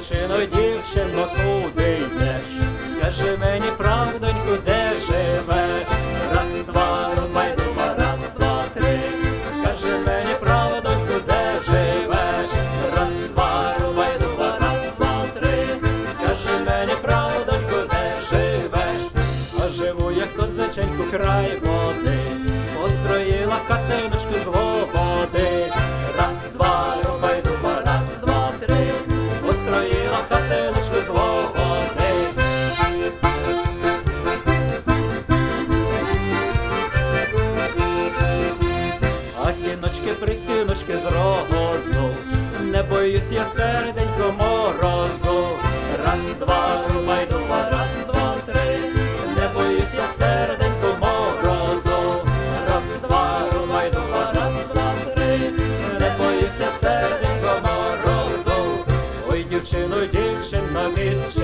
дівчино, дівчино, куди йдеш? Скажи мені, правдоньку, де живеш? Раз, два, рубай, дуба, раз, два, три. Скажи мені, правдоньку, де живеш? Раз, два, рубай, дуба, раз, два, три. Скажи мені, правдоньку, де живеш? А живу я козаченьку край. присіночки з рогозу, не боюсь я серденько морозу, раз, два, рубай, дуба, раз, два, три, не боюсь я серденько морозу, раз, два, рубай, дуба, раз, два, три, не боюсь я серденько морозу, ой, дівчино, дівчина, відчина.